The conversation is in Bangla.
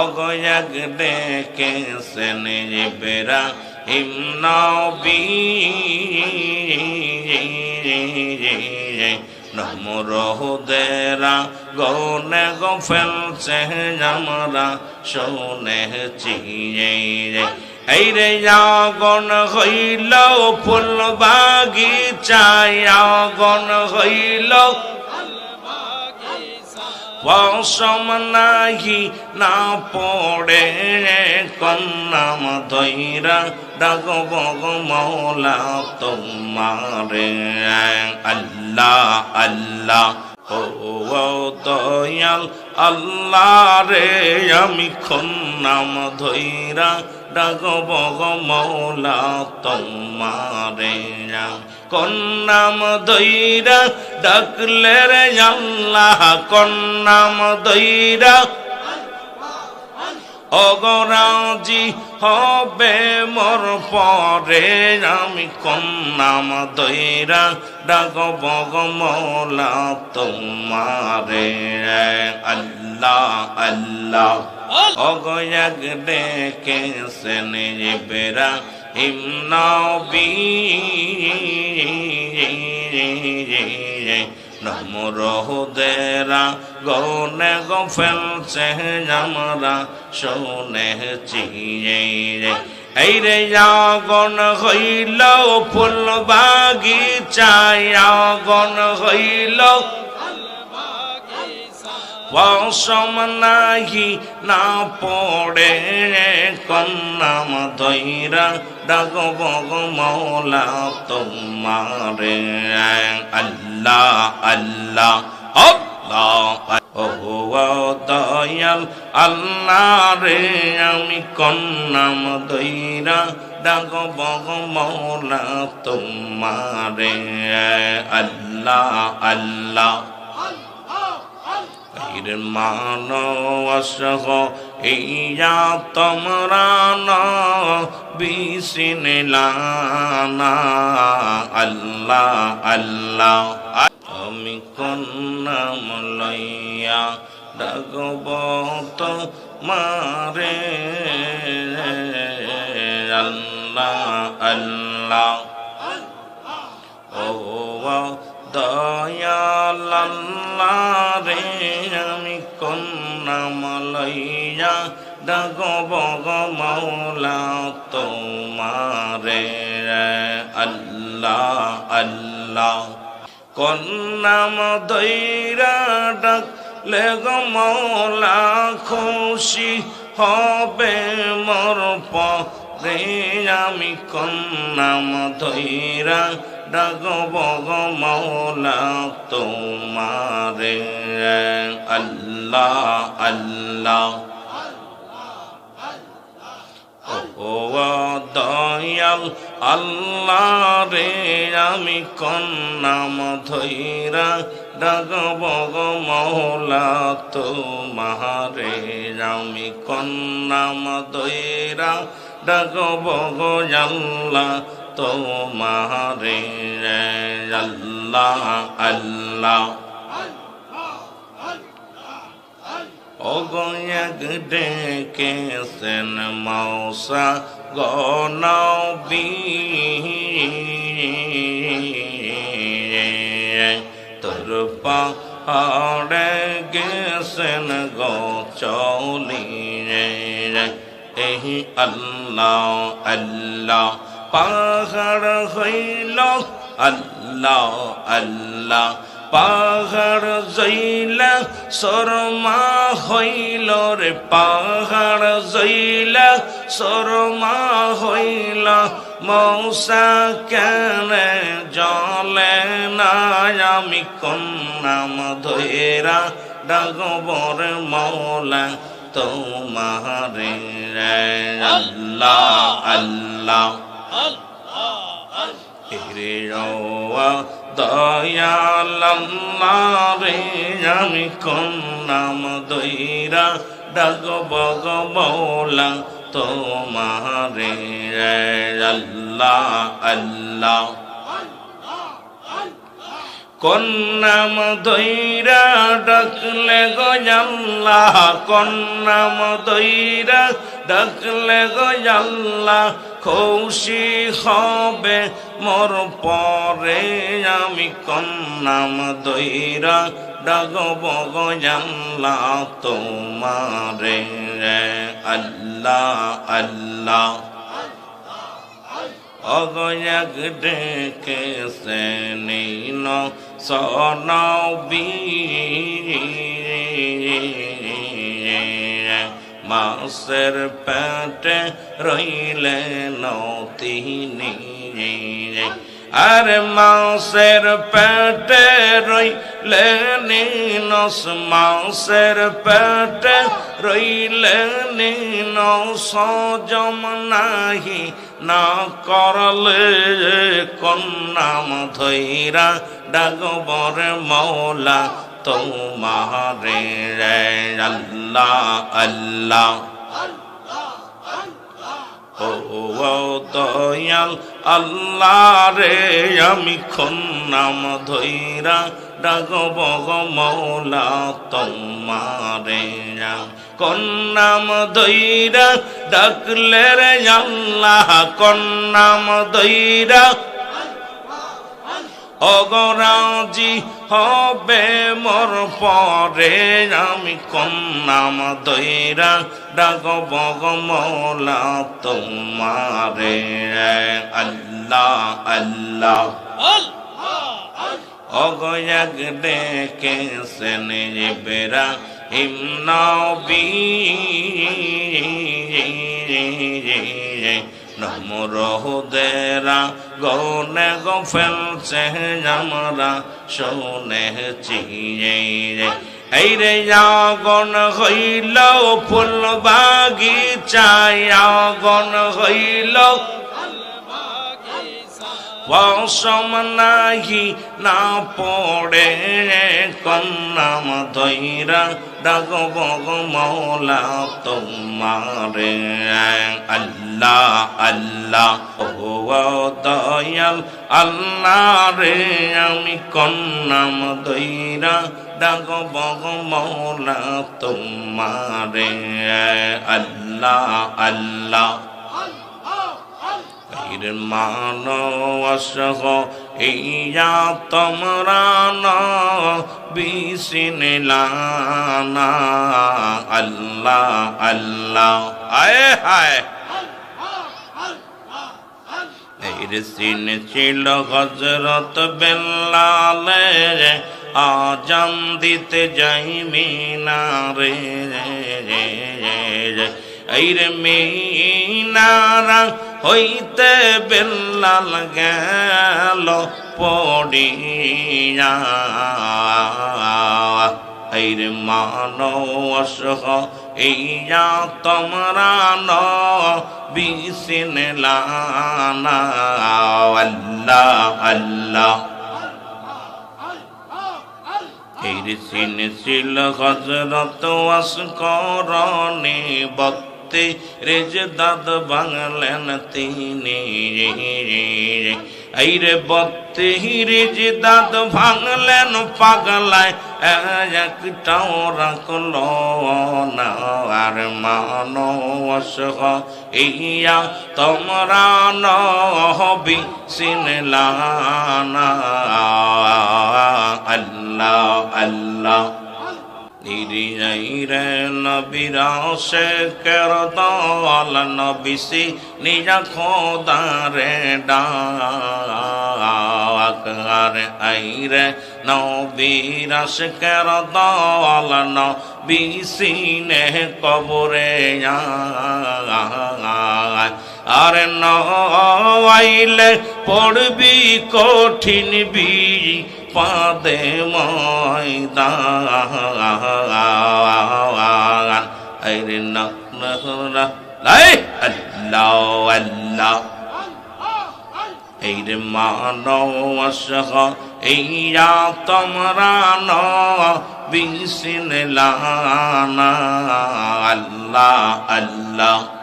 অগয়াক ডেকেছেন বেরা হিমনবী নমরহুদেরা গনে গো ফেলছে আমরা শোনেছি এই রে আগন হইল ফুল বাগিচায় আগন হইল। নাহি না পড়ে কন্নাম দৈরা ডাক বগ মৌলা তোমারে আল্লাহ আল্লাহ ও দয়াল আল্লাহ রে আমি খন্নাম ধৈরা ডাক বগ মৌলা তোমারে কন্নাম দৈরা ডাকলে রে আল্লাহ কন্নাম দৈরা। অগরাজি হবে মোর পরে আমি কন্নাম দৈরা ডাক বগ মৌলা তোমারে। আল্লাহ আল্লাহ। অগয়াক ডেকেছেন বেরা হিমনবী নমরহুদেরা গনে গো ফেলছে আমরা শোনেছি এই রে আগন হইল ফুল বাগিচায় আগন হইল নাহি না পড়ে কন্নাম দৈরা ডাক বগ মৌলা তোমারে আল্লাহ আল্লাহ দয়াল আল্লাহ রে আমি কন্নাম দৈরা ডাক বগ মৌলা তোমারে আল্লাহ আল্লাহ মানো অসহ ইয়া তোমরা ন বিসিনিলানা আল্লাহ আল্লাহ। আমি কন্নাম লইয়া ডাকব মারে আল্লাহ আল্লাহ। ও দয়াল রে আমি কন্যাম লইয়া ডাগ বগ মৌলা তোমারে। আল্লাহ আল্লাহ। কন্যাম দৈরা ডাক লেগ মৌলা খুশি হবে মোর পরে আমি কন্যাম ধৈরা ডাক বগ মৌলা তোমারে। আল্লাহ আল্লাহ। ও দয়াল, আল্লাহ রে, আমি কন্নাম ধৈরা ডাক বগ মৌলা তোমারে, আমি কন্নাম ধৈরা ডাক বগ আল্লাহ তোমারে আল্লাহ আল্লাহ। অগয়াক ডেকেছেন মৌসা গনবী তোর পাহাড়ে গেছেন গচলি এই আল্লাহ আল্লাহ পাহাড় হইল আল্লাহ আল্লাহ। পাহাড় জইলা শর্মা হইল রে পাহাড় জইলা শর্মা হইল। মৌসা কেন জলে না আমি কন্যাম ধৈরা ডাগবর মৌলা তোমারে। আল্লাহ আল্লাহ। রে দয়াল নাম আমি দৈরা ডাক বগ বৌলা তোমারে আল্লাহ আল্লাহ। কন্নাম দৈরা ডাকলে গজাল্লা কন্নাম দৈরা ডাকলে গজাল্লা খুশি হবে মোর পরে আমি কন্নাম দৈরা ডাকব গজাল্লা তোমারে। আল্লাহ আল্লাহ। অগয়াক ডেকে সেনিন সনবি মাসের পেটে রইলেন নতিনি আর মাসের পেটে রইলে নিনস, মাসের পেটে রইলে নিন সজম নাহি না করলে কন্যাম ধৈরা ডাগবর মৌলা তোমারে, আল্লাহ আল্লাহ। দয়াল আল্লাহ রে আমি নাম ধৈরা ডাগব মৌলা তোমারে। কন্নাম দৈরা ডাকলে রে আল্লাহ কন্নাম দৈরা অগরাজি হবে মোর পরে। আমি কন্নাম দৈরা ডাক বগ মৌলা তোমারে। আল্লাহ আল্লাহ। অগয়াগ ডেকে সেনে বেরা হিমনবী। নমরহুদেরা গনে গো ফেলছে আমরা রে। এই রে আগন হইল ফুল বাগিচায় আগন হইল নাহি না পড়ে কন্নাম দৈরা ডাক বগ মৌলা তোমারে আল্লাহ আল্লাহ দয়াল আল্লাহ রে আমি কন্নাম দৈরা ডাক বগ মৌলা তোমারে আল্লাহ আল্লাহ পীর মানবসহ ইয়া তোমরা ন বিসিনলানা আল্লাহ আল্লাহ। আয় হায়। সিন ছিল হজরত বেল্লালে, আজান দিতে যাই মিনারে। এই রে মিনারা হইতে বেল্লাল গেল পড়িয়া। রে মানসহ এইয়া তোমরা ন বিসিন লানা আল্লাহ আল্লাহ। এই সিন ছিল হজরত আসকরণে বক্তে রেজ দাদ বাংলেন তিনি। এই রে বত্তে রেজ দাদ ভাঙলেন পাগলায়, একটাও রাখল না। আর মানসহ ইয়া তোমরা নহবি সিনলানা। আল্লাহ আল্লাহ। নিরিয়াইরে নবীরা সে কের দল নবিসি নিজ খোদারে ডাক আইরে নবীরা সে কের দল নবিসি নে কবরে আর নাইলে পড়বি কঠিন বি পাদে ময়দান। আইরে লাই আল্লাহ আল্লাহ। এইরে মানবসহ এইয়া তোমরা ন বিসিন আল্লাহ আল্লাহ।